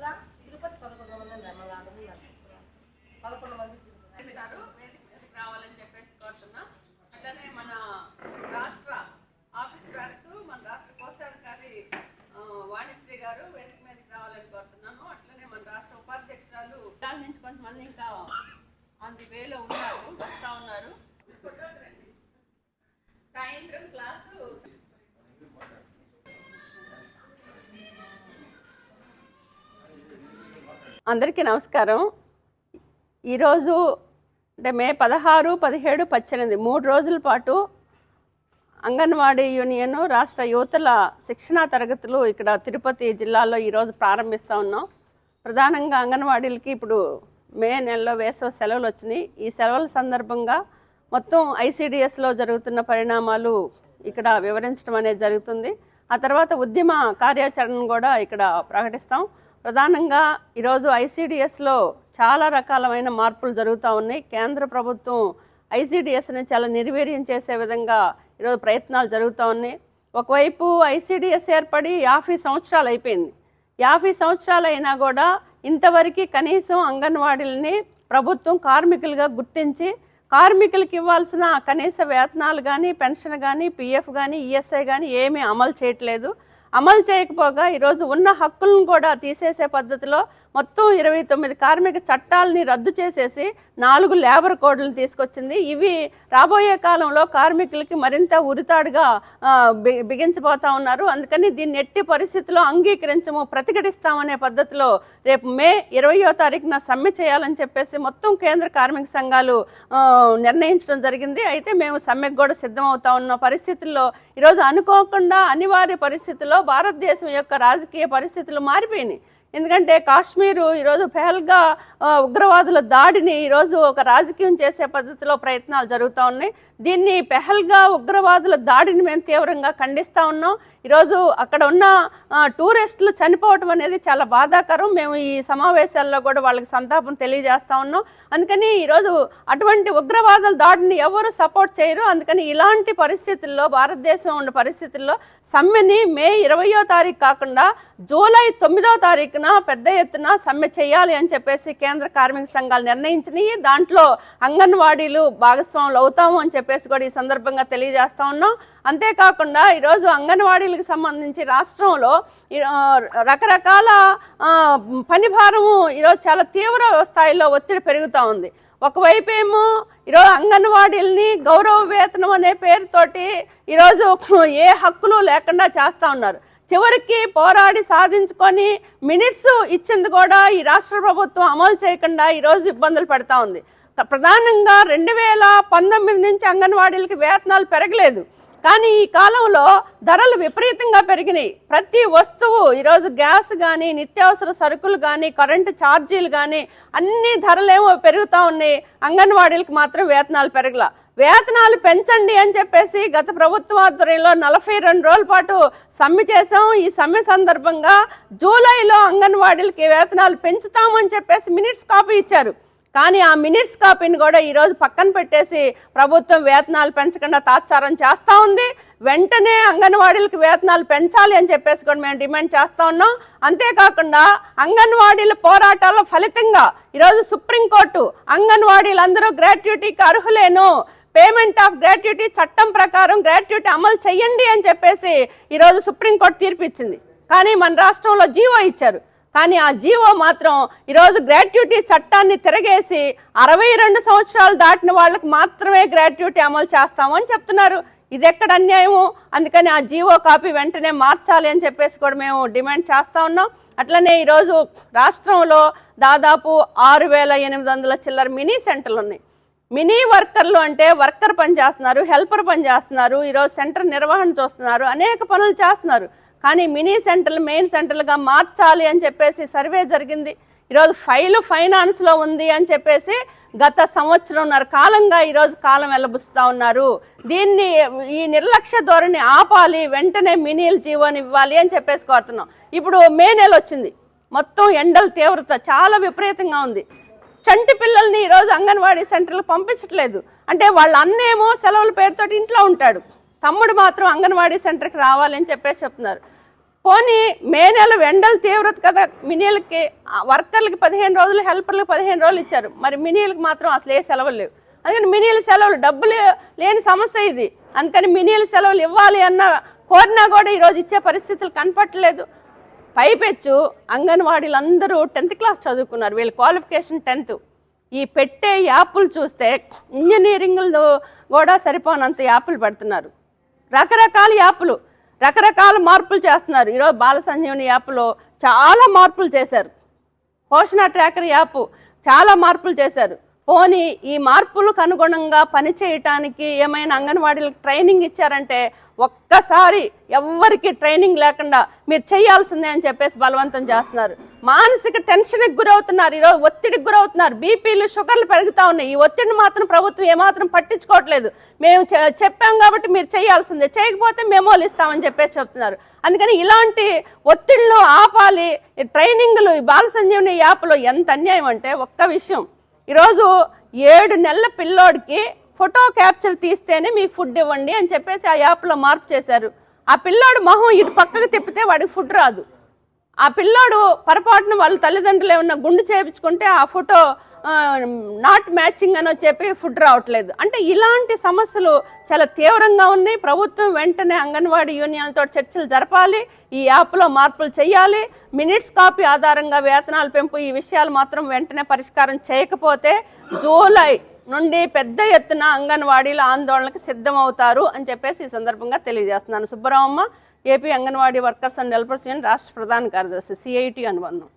కదా? తిరుపతి పదకొండు మంది ఆడది పదకొండు మంది రావాలని చెప్పేసి కోరుతున్నాం. అట్లనే మన రాష్ట్ర ఆఫీస్ వర్క్స్ మన రాష్ట్ర కోశాధికారి వాణిశ్రీ గారు వేదిక మీదకి రావాలని కోరుతున్నాను. అట్లనే మన రాష్ట్ర ఉపాధ్యక్షురాలు దాని నుంచి కొంతమంది ఇంకా ఆన్ ది వేలో ఉన్నారు వస్తా ఉన్నారు. సాయంత్రం క్లాసు అందరికీ నమస్కారం. ఈరోజు అంటే మే పదహారు పదిహేడు పద్దెనిమిది మూడు రోజుల పాటు అంగన్వాడీ యూనియన్ రాష్ట్ర యువతల శిక్షణా తరగతులు ఇక్కడ తిరుపతి జిల్లాలో ఈరోజు ప్రారంభిస్తూ ఉన్నాం. ప్రధానంగా అంగన్వాడీలకి ఇప్పుడు మే నెలలో వేసవ సెలవులు వచ్చినాయి. ఈ సెలవుల సందర్భంగా మొత్తం ఐసీడిఎస్లో జరుగుతున్న పరిణామాలు ఇక్కడ వివరించడం అనేది జరుగుతుంది. ఆ తర్వాత ఉద్యమ కార్యాచరణను కూడా ఇక్కడ ప్రకటిస్తాం. ప్రధానంగా ఈరోజు ఐసీడిఎస్లో చాలా రకాలమైన మార్పులు జరుగుతూ ఉన్నాయి. కేంద్ర ప్రభుత్వం ఐసీడిఎస్ని చాలా నిర్వీర్యం చేసే విధంగా ఈరోజు ప్రయత్నాలు జరుగుతూ ఉన్నాయి. ఒకవైపు ఐసీడిఎస్ ఏర్పడి యాభై సంవత్సరాలు అయిపోయింది. యాభై సంవత్సరాలు అయినా కూడా ఇంతవరకు కనీసం అంగన్వాడీలని ప్రభుత్వం కార్మికులుగా గుర్తించి కార్మికులకి ఇవ్వాల్సిన కనీస వేతనాలు కానీ పెన్షన్ కానీ పిఎఫ్ కానీ ఈఎస్ఐ కానీ ఏమీ అమలు చేయట్లేదు. అమలు చేయకపోగా ఈరోజు ఉన్న హక్కులను కూడా తీసేసే పద్ధతిలో మొత్తం ఇరవై తొమ్మిది కార్మిక చట్టాలని రద్దు చేసేసి నాలుగు లేబర్ కోడ్లను తీసుకొచ్చింది. ఇవి రాబోయే కాలంలో కార్మికులకి మరింత ఉరితాడుగా బి- బిగించబోతా ఉన్నారు. అందుకని దీన్ని ఎట్టి పరిస్థితుల్లో అంగీకరించము ప్రతిఘటిస్తామనే పద్ధతిలో రేపు మే ఇరవయో తారీఖున సమ్మె చేయాలని చెప్పేసి మొత్తం కేంద్ర కార్మిక సంఘాలు నిర్ణయించడం జరిగింది. అయితే మేము సమ్మెకు కూడా సిద్ధమవుతా ఉన్న పరిస్థితుల్లో ఈరోజు అనుకోకుండా అనివార్య పరిస్థితుల్లో భారతదేశం యొక్క రాజకీయ పరిస్థితులు మారిపోయినాయి. ఎందుకంటే కాశ్మీరు ఈరోజు పెహల్గా ఉగ్రవాదుల దాడిని ఈరోజు ఒక రాజకీయం చేసే పద్ధతిలో ప్రయత్నాలు జరుగుతూ ఉన్నాయి. దీన్ని పెహల్గా ఉగ్రవాదుల దాడిని మేము తీవ్రంగా ఖండిస్తూ ఉన్నాం. ఈరోజు అక్కడ ఉన్న టూరిస్టులు చనిపోవటం అనేది చాలా బాధాకరం. మేము ఈ సమావేశాల్లో కూడా వాళ్ళకి సంతాపం తెలియజేస్తూ ఉన్నాం. అందుకని ఈరోజు అటువంటి ఉగ్రవాదుల దాడిని ఎవరు సపోర్ట్ చేయరు. అందుకని ఇలాంటి పరిస్థితుల్లో భారతదేశం ఉన్న పరిస్థితుల్లో సమ్మెని మే ఇరవయో తారీఖు కాకుండా జూలై తొమ్మిదో తారీఖు తారీఖున పెద్ద ఎత్తున సమ్మె చేయాలి అని చెప్పేసి కేంద్ర కార్మిక సంఘాలు నిర్ణయించినాయి. దాంట్లో అంగన్వాడీలు భాగస్వాములు అవుతాము అని చెప్పేసి కూడా ఈ సందర్భంగా తెలియజేస్తా ఉన్నాం. అంతేకాకుండా ఈరోజు అంగన్వాడీలకు సంబంధించి రాష్ట్రంలో రకరకాల పని భారము ఈరోజు చాలా తీవ్ర స్థాయిలో ఒత్తిడి పెరుగుతూ ఉంది. ఒకవైపు ఏమో ఈరోజు అంగన్వాడీలని గౌరవ వేతనం అనే పేరుతోటి ఈరోజు ఏ హక్కులు లేకుండా చేస్తూ ఉన్నారు. చివరికి పోరాడి సాధించుకొని మినిట్స్ ఇచ్చింది కూడా ఈ రాష్ట్ర ప్రభుత్వం అమలు చేయకుండా ఈరోజు ఇబ్బందులు పెడతా ఉంది. ప్రధానంగా రెండు వేల పంతొమ్మిది నుంచి అంగన్వాడీలకి వేతనాలు పెరగలేదు. కానీ ఈ కాలంలో ధరలు విపరీతంగా పెరిగినాయి. ప్రతి వస్తువు ఈరోజు గ్యాస్ కానీ నిత్యావసర సరుకులు కానీ కరెంటు ఛార్జీలు కానీ అన్ని ధరలేమో పెరుగుతూ ఉన్నాయి. అంగన్వాడీలకు మాత్రం వేతనాలు పెరగల. వేతనాలు పెంచండి అని చెప్పేసి గత ప్రభుత్వ ఆధ్వర్యంలో నలభై రెండు రోజుల పాటు సమ్మె చేసాం ఈ సమ్మె సందర్భంగా జూలైలో అంగన్వాడీలకి వేతనాలు పెంచుతామని చెప్పేసి మినిట్స్ కాపీ ఇచ్చారు. కానీ ఆ మినిట్స్ కాపీని కూడా ఈరోజు పక్కన పెట్టేసి ప్రభుత్వం వేతనాలు పెంచకుండా తాత్సారం చేస్తూ ఉంది. వెంటనే అంగన్వాడీలకు వేతనాలు పెంచాలి అని చెప్పేసి కూడా మేము డిమాండ్ చేస్తూ ఉన్నాం. అంతేకాకుండా అంగన్వాడీల పోరాటాల ఫలితంగా ఈరోజు సుప్రీంకోర్టు అంగన్వాడీలందరూ గ్రాట్యుటీకి అర్హులేను. పేమెంట్ ఆఫ్ గ్రాట్యుటీ చట్టం ప్రకారం గ్రాట్యుటీ అమలు చేయండి అని చెప్పేసి ఈరోజు సుప్రీంకోర్టు తీర్పు ఇచ్చింది కానీ మన రాష్ట్రంలో జీవో ఇచ్చారు. కానీ ఆ జీవో మాత్రం ఈరోజు గ్రాట్యుటీ చట్టాన్ని తిరగేసి అరవై రెండు సంవత్సరాలు దాటిన వాళ్ళకి మాత్రమే గ్రాట్యుటీ అమలు చేస్తామని చెప్తున్నారు. ఇది ఎక్కడ అన్యాయము? అందుకని ఆ జీవో కాపీ వెంటనే మార్చాలి అని చెప్పేసి కూడా మేము డిమాండ్ చేస్తూ ఉన్నాం. అట్లనే ఈరోజు రాష్ట్రంలో దాదాపు ఆరు వేల ఎనిమిది వందల చిల్లర మినీ సెంటర్లు ఉన్నాయి. మినీ వర్కర్లు అంటే వర్కర్ పని చేస్తున్నారు హెల్పర్ పని చేస్తున్నారు ఈరోజు సెంటర్ నిర్వహణ చూస్తున్నారు అనేక పనులు చేస్తున్నారు. కానీ మినీ సెంటర్లు మెయిన్ సెంటర్లుగా మార్చాలి అని చెప్పేసి సర్వే జరిగింది. ఈరోజు ఫైలు ఫైనాన్స్లో ఉంది అని చెప్పేసి గత సంవత్సరంన్నర కాలంగా ఈరోజు కాలం వెళ్ళబుచ్చుతా ఉన్నారు. దీన్ని ఈ నిర్లక్ష్య ధోరణి ఆపాలి వెంటనే మినీలు జీవోని ఇవ్వాలి అని చెప్పేసి కోరుతున్నాం. ఇప్పుడు మే నెల వచ్చింది. మొత్తం ఎండల తీవ్రత చాలా విపరీతంగా ఉంది. చంటి పిల్లల్ని ఈరోజు అంగన్వాడీ సెంటర్లకు పంపించట్లేదు. అంటే వాళ్ళ అన్నేమో సెలవుల పేరుతో ఇంట్లో ఉంటాడు. తమ్ముడు మాత్రం అంగన్వాడీ సెంటర్కి రావాలని చెప్పేసి చెప్తున్నారు. పోనీ మే నెల ఎండల తీవ్రత కదా మినీలకి ఆ వర్కర్లకి పదిహేను రోజులు హెల్పర్లకు పదిహేను రోజులు ఇచ్చారు. మరి మినీలకు మాత్రం అసలు ఏ సెలవులు లేవు. అందుకని మినీల సెలవులు డబ్బులు లేని సమస్య ఇది. అందుకని మినీల సెలవులు ఇవ్వాలి అన్న కోరినా కూడా ఈరోజు ఇచ్చే పరిస్థితులు కనపట్టలేదు పైపెచ్చు. అంగన్వాడీలందరూ టెన్త్ క్లాస్ చదువుకున్నారు. వీళ్ళ క్వాలిఫికేషన్ టెన్త్. ఈ పెట్టే యాప్లు చూస్తే ఇంజనీరింగ్లు కూడా సరిపోనంత యాప్లు పెడుతున్నారు. రకరకాల యాప్లు రకరకాల మార్పులు చేస్తున్నారు. ఈరోజు బాల సంజీవని యాప్లో చాలా మార్పులు చేశారు. పోషణ ట్రాకర్ యాప్ చాలా మార్పులు చేశారు. పోనీ ఈ మార్పులకు అనుగుణంగా పని చేయటానికి ఏమైనా అంగన్వాడీలకు ట్రైనింగ్ ఇచ్చారంటే ఒక్కసారి ఎవ్వరికి ట్రైనింగ్ లేకుండా మీరు చేయాల్సిందే అని చెప్పేసి బలవంతం చేస్తున్నారు. మానసిక టెన్షన్కి గురవుతున్నారు ఈరోజు ఒత్తిడికి గురవుతున్నారు బీపీలు షుగర్లు పెరుగుతూ ఉన్నాయి. ఈ ఒత్తిడిని మాత్రం ప్రభుత్వం ఏమాత్రం పట్టించుకోవట్లేదు. మేము చె- చెప్పాం కాబట్టి మీరు చేయాల్సిందే. చేయకపోతే మెమోలు ఇస్తామని చెప్పేసి చెప్తున్నారు. అందుకని ఇలాంటి ఒత్తిళ్ళు ఆపాలి. ఈ ట్రైనింగ్లు ఈ బాల సంజీవని యాప్లో ఎంత అన్యాయం అంటే ఒక్క విషయం. ఈరోజు ఏడు నెలల పిల్లోడికి ఫోటో క్యాప్చర్ తీస్తేనే మీకు ఫుడ్ ఇవ్వండి అని చెప్పేసి ఆ యాప్లో మార్పు చేశారు. ఆ పిల్లోడు మొహం ఇటు పక్కకు తిప్పితే వాడికి ఫుడ్ రాదు. ఆ పిల్లోడు పొరపాటున వాళ్ళ తల్లిదండ్రులు ఏమన్నా గుండు చేయించుకుంటే ఆ ఫోటో నాట్ మ్యాచింగ్ అని చెప్పి ఫుడ్ రావట్లేదు. అంటే ఇలాంటి సమస్యలు చాలా తీవ్రంగా ఉన్నాయి. ప్రభుత్వం వెంటనే అంగన్వాడీ యూనియన్తో చర్చలు జరపాలి. ఈ యాప్లో మార్పులు చేయాలి. మినిట్స్ కాపీ ఆధారంగా వేతనాలు పెంపు ఈ విషయాలు మాత్రం వెంటనే పరిష్కారం చేయకపోతే జూలై నుండి పెద్ద ఎత్తున అంగన్వాడీలు ఆందోళనకు సిద్ధమవుతారు అని చెప్పేసి ఈ సందర్భంగా తెలియజేస్తున్నాను. Subbaramamma AP Anganwadi workers and helpers union రాష్ట్ర ప్రధాన కార్యదర్శి సిఐటి అనుబంధం.